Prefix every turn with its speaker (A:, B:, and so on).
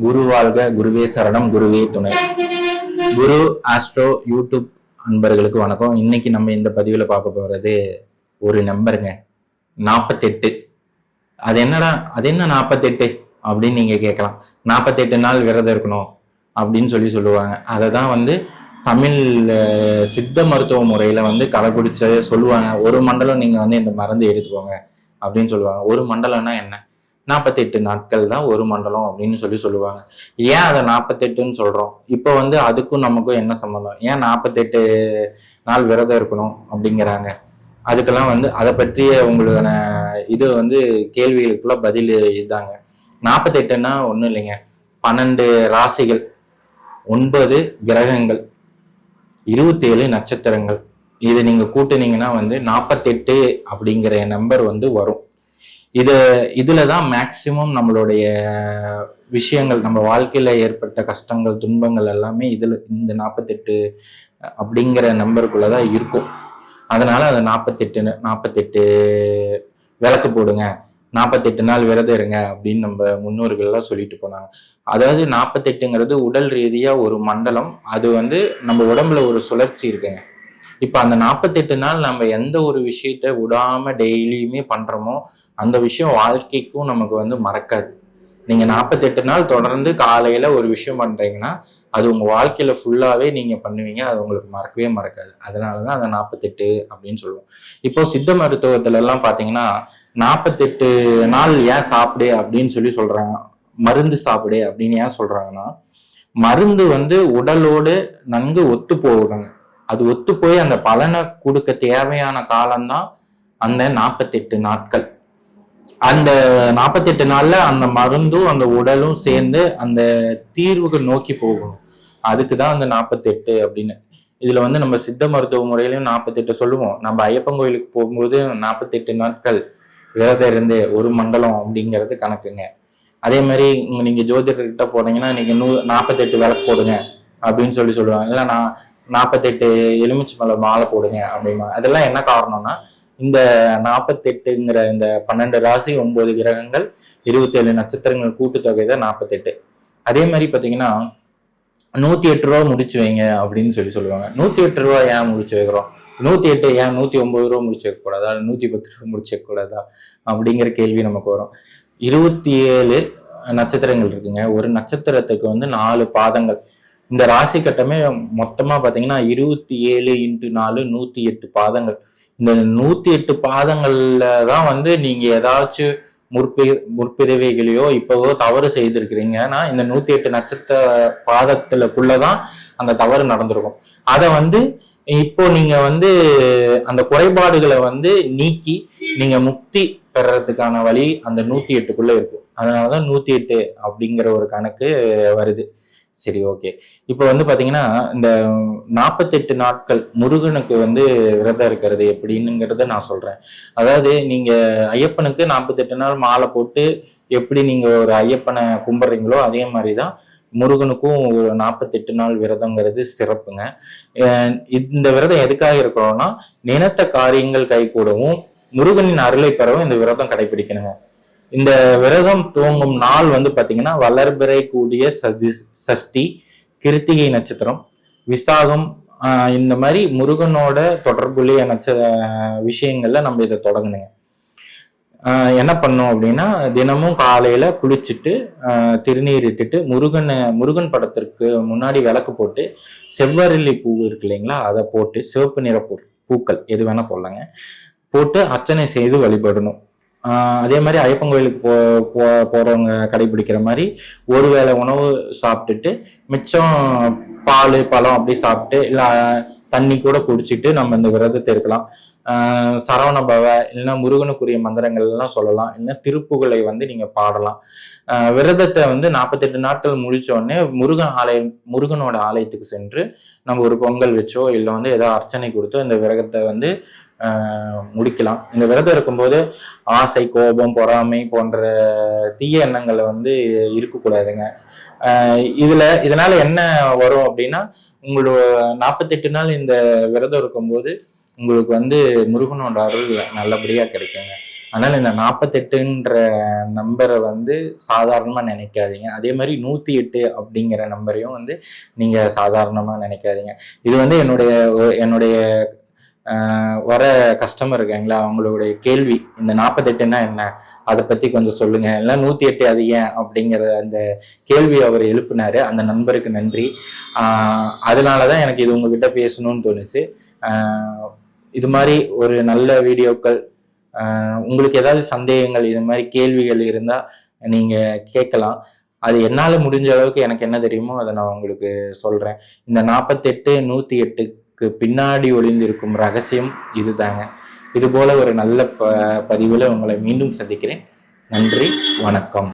A: குரு வாழ்க குருவே சரணம் குருவே துணை. குரு ஆஸ்ட்ரோ யூடியூப் அன்பர்களுக்கு வணக்கம். இன்னைக்கு நம்ம இந்த பதிவில் பார்க்க போறது ஒரு நம்பருங்க. நாற்பத்தெட்டு அது என்னடா அது என்ன நாற்பத்தெட்டு அப்படின்னு நீங்க கேட்கலாம். நாற்பத்தெட்டு நாள் விரதம் இருக்கணும் அப்படின்னு சொல்லி சொல்லுவாங்க. அதை தான் வந்து தமிழ் சித்த மருத்துவ முறையில வந்து கடைபிடிச்ச சொல்லுவாங்க. ஒரு மண்டலம் நீங்க வந்து இந்த மருந்து எடுத்துக்கோங்க அப்படின்னு சொல்லுவாங்க. ஒரு மண்டலம்னா என்ன? நாற்பத்தெட்டு நாட்கள் தான் ஒரு மண்டலம் அப்படின்னு சொல்லி சொல்லுவாங்க. ஏன் அதை நாற்பத்தெட்டுன்னு சொல்கிறோம் இப்போ வந்து அதுக்கும் நமக்கும் என்ன சம்மந்தம் ஏன் நாற்பத்தெட்டு நாள் விரதம் இருக்கணும் அப்படிங்கிறாங்க. அதுக்கெல்லாம் வந்து அதை பற்றிய உங்களுக்கான இது வந்து கேள்விகளுக்குள்ள பதில் இதுதாங்க நாற்பத்தெட்டுன்னா ஒன்றும் இல்லைங்க. பன்னெண்டு ராசிகள் ஒன்பது கிரகங்கள் இருபத்தேழு நட்சத்திரங்கள். இதை நீங்கள் கூட்டுனீங்கன்னா வந்து நாற்பத்தெட்டு அப்படிங்கிற நம்பர் வந்து வரும். இது இதுல தான் மேக்சிமம் நம்மளுடைய விஷயங்கள் நம்ம வாழ்க்கையில ஏற்பட்ட கஷ்டங்கள் துன்பங்கள் எல்லாமே இதுல இந்த நாற்பத்தெட்டு அப்படிங்கிற நம்பருக்குள்ளே தான் இருக்கும். அதனால அதை நாற்பத்தெட்டு நாற்பத்தெட்டு விளக்கு போடுங்க. நாற்பத்தெட்டு நாள் விரதம் இருங்க அப்படின்னு நம்ம முன்னோர்கள் எல்லாம் சொல்லிட்டு போனாங்க. அதாவது நாற்பத்தெட்டுங்கிறது உடல் ரீதியா ஒரு மண்டலம். அது வந்து நம்ம உடம்புல ஒரு சுழற்சி இருக்குங்க. இப்ப அந்த நாற்பத்தெட்டு நாள் நம்ம எந்த ஒரு விஷயத்த விடாம டெய்லியுமே பண்றோமோ அந்த விஷயம் வாழ்க்கைக்கும் நமக்கு வந்து மறக்காது. நீங்க நாற்பத்தெட்டு நாள் தொடர்ந்து காலையில ஒரு விஷயம் பண்றீங்கன்னா அது உங்க வாழ்க்கையில ஃபுல்லாவே நீங்க பண்ணுவீங்க அது உங்களுக்கு மறக்கவே மறக்காது. அதனாலதான் அந்த நாற்பத்தெட்டு அப்படின்னு சொல்லுவோம். இப்போ சித்த மருத்துவத்துல எல்லாம் பாத்தீங்கன்னா நாற்பத்தெட்டு நாள் ஏன் சாப்பிடு அப்படின்னு சொல்லி சொல்றாங்க. மருந்து சாப்பிடு அப்படின்னு ஏன் சொல்றாங்கன்னா மருந்து வந்து உடலோடு நன்கு ஒத்து போகுதுங்க அது ஒத்து போய் அந்த பலனை கொடுக்க தேவையான காலம்தான் அந்த நாற்பத்தெட்டு நாட்கள். அந்த நாற்பத்தெட்டு நாள்ல அந்த மருந்தும் அந்த உடலும் சேர்ந்து அந்த தீர்வுக்கு நோக்கி போகணும். அதுக்கு தான் அந்த நாற்பத்தெட்டு அப்படின்னு. இதுல வந்து நம்ம சித்த மருத்துவ முறையிலையும் நாற்பத்தெட்டு சொல்லுவோம். நம்ம ஐயப்பன் கோயிலுக்கு போகும்போது நாற்பத்தெட்டு நாட்கள் விரதம் இருந்து ஒரு மண்டலம் அப்படிங்கிறது கணக்குங்க. அதே மாதிரி நீங்க ஜோதிடர்கிட்ட போனீங்கன்னா நீங்க நூ நாற்பத்தெட்டு விளக்கு போடுங்க அப்படின்னு சொல்லி சொல்லுவாங்க. இல்லை நான் நாற்பத்தெட்டு எலுமிச்சை மலை மாலை போடுங்க அப்படிம்பாங்க அதெல்லாம் என்ன காரணம்னா இந்த நாற்பத்தெட்டுங்கிற இந்த பன்னெண்டு ராசி ஒன்பது கிரகங்கள் இருபத்தேழு நட்சத்திரங்கள் கூட்டுத்தொகை தான் நாற்பத்தெட்டு அதே மாதிரி பார்த்தீங்கன்னா நூற்றி எட்டு ரூபா முடிச்சு வைங்க அப்படின்னு சொல்லி சொல்லுவாங்க. நூற்றி எட்டு ரூபா ஏன் முடிச்சு வைக்கிறோம்? நூற்றி எட்டு ஏன் நூற்றி ஒன்பது ரூபா முடிச்சு வைக்கக்கூடாதா நூற்றி பத்து ரூபா முடிச்சு வைக்கக்கூடாதா அப்படிங்கிற கேள்வி நமக்கு வரும். இருபத்தி ஏழு நட்சத்திரங்கள் இருக்குங்க. ஒரு நட்சத்திரத்துக்கு வந்து நாலு பாதங்கள். இந்த ராசி கட்டமே மொத்தமாக பார்த்தீங்கன்னா இருபத்தி ஏழு இன்ட்டு நாலு நூற்றி எட்டு பாதங்கள். இந்த நூற்றி எட்டு பாதங்களில் தான் வந்து நீங்கள் ஏதாச்சும் முற்பி முற்பிதவைகளையோ இப்போவோ தவறு செய்திருக்கிறீங்கன்னா இந்த நூற்றி எட்டு நட்சத்திர பாதத்துலக்குள்ளதான் அந்த தவறு நடந்திருக்கும். அதை வந்து இப்போ நீங்க வந்து அந்த குறைபாடுகளை வந்து நீக்கி நீங்க முக்தி பெறறதுக்கான வழி அந்த நூத்தி எட்டுக்குள்ள இருக்கும். அதனாலதான் நூத்தி எட்டு அப்படிங்கிற ஒரு கணக்கு வருது. சரி ஓகே இப்போ வந்து பார்த்தீங்கன்னா இந்த நாற்பத்தெட்டு நாட்கள் முருகனுக்கு வந்து விரதம் இருக்கிறது எப்படின்னுங்கிறத நான் சொல்கிறேன் அதாவது நீங்கள் ஐயப்பனுக்கு நாற்பத்தெட்டு நாள் மாலை போட்டு எப்படி நீங்கள் ஒரு ஐயப்பனை கும்பிட்றீங்களோ அதே மாதிரி தான் முருகனுக்கும் ஒரு நாற்பத்தெட்டு நாள் விரதங்கிறது சிறப்புங்க. இந்த விரதம் எதுக்காக இருக்கிறோம்னா நினைத்த காரியங்கள் கைகூடவும் முருகனின் அருளை பெறவும் இந்த விரதம் கடைபிடிக்கணுங்க. இந்த விரதம் துவங்கும் நாள் வந்து பார்த்தீங்கன்னா வளர்பிறை கூடிய சதி சஷ்டி கிருத்திகை நட்சத்திரம் விசாகம் இந்த மாதிரி முருகனோட தொடர்புடைய நட்ச விஷயங்கள்ல நம்ம இதை தொடங்கணுங்க. என்ன பண்ணோம் அப்படின்னா தினமும் காலையில குளிச்சுட்டு திருநீர் இட்டுட்டு முருகனை முருகன் படத்திற்கு முன்னாடி விளக்கு போட்டு செவ்வரளி பூ இருக்கு இல்லைங்களா அதை போட்டு சிவப்பு நிற பூ பூக்கள் எது வேணா போடலாங்க. போட்டு அர்ச்சனை செய்து வழிபடணும். அதே மாதிரி ஐயப்பன் கோயிலுக்கு போ போ போறவங்க கடைபிடிக்கிற மாதிரி ஒரு வேளை உணவு சாப்பிட்டுட்டு மிச்சம் பால் பழம் அப்படி சாப்பிட்டு இல்லை தண்ணி கூட குடிச்சிட்டு நம்ம இந்த விரதத்தை இருக்கலாம். சரவண பவ இல்லைன்னா முருகனுக்குரிய மந்திரங்கள் எல்லாம் சொல்லலாம். இல்லைன்னா திருப்புகளை வந்து நீங்க பாடலாம். விரதத்தை வந்து நாற்பத்தெட்டு நாட்கள் முடிச்ச முருகன் ஆலயம் முருகனோட ஆலயத்துக்கு சென்று நம்ம ஒரு பொங்கல் வச்சோ இல்லை வந்து ஏதோ அர்ச்சனை கொடுத்தோ இந்த விரதத்தை வந்து முடிக்கலாம். இந்த விரதம் இருக்கும்போது ஆசை கோபம் பொறாமை போன்ற தீய எண்ணங்களை வந்து இருக்கக்கூடாதுங்க. இதுல இதனால என்ன வரும் அப்படின்னா உங்களோட நாற்பத்தெட்டு நாள் இந்த விரதம் இருக்கும்போது உங்களுக்கு வந்து முருகனோட அருள் நல்லபடியா கிடைக்குங்க. அதனால இந்த நாற்பத்தெட்டுன்ற நம்பரை வந்து சாதாரணமாக நினைக்காதீங்க. அதே மாதிரி நூற்றி எட்டு அப்படிங்கிற நம்பரையும் வந்து நீங்கள் சாதாரணமாக நினைக்காதீங்க. இது வந்து என்னுடைய என்னுடைய வர கஸ்டமர் இருக்காங்களா அவங்களுடைய கேள்வி இந்த நாற்பத்தெட்டுனா என்ன? அதை பற்றி கொஞ்சம் சொல்லுங்க. இல்லை நூற்றி எட்டு அது ஏன்? அப்படிங்கிற அந்த கேள்வி அவர் எழுப்பினாரு. அந்த நண்பருக்கு நன்றி. அதனால தான் எனக்கு இது உங்ககிட்ட பேசணும்னு தோணுச்சு. இது மாதிரி ஒரு நல்ல வீடியோக்கள் உங்களுக்கு ஏதாவது சந்தேகங்கள் இது மாதிரி கேள்விகள் இருந்தால் நீங்கள் கேட்கலாம். அது என்னால் முடிஞ்ச அளவுக்கு எனக்கு என்ன தெரியுமோ அதை நான் உங்களுக்கு சொல்கிறேன் இந்த நாற்பத்தெட்டு நூற்றி எட்டு பின்னாடி ஒளிந்திருக்கும் ரகசியம் இதுதாங்க. இது போல ஒரு நல்ல ப பதிவில் உங்களை மீண்டும் சந்திக்கிறேன். நன்றி வணக்கம்.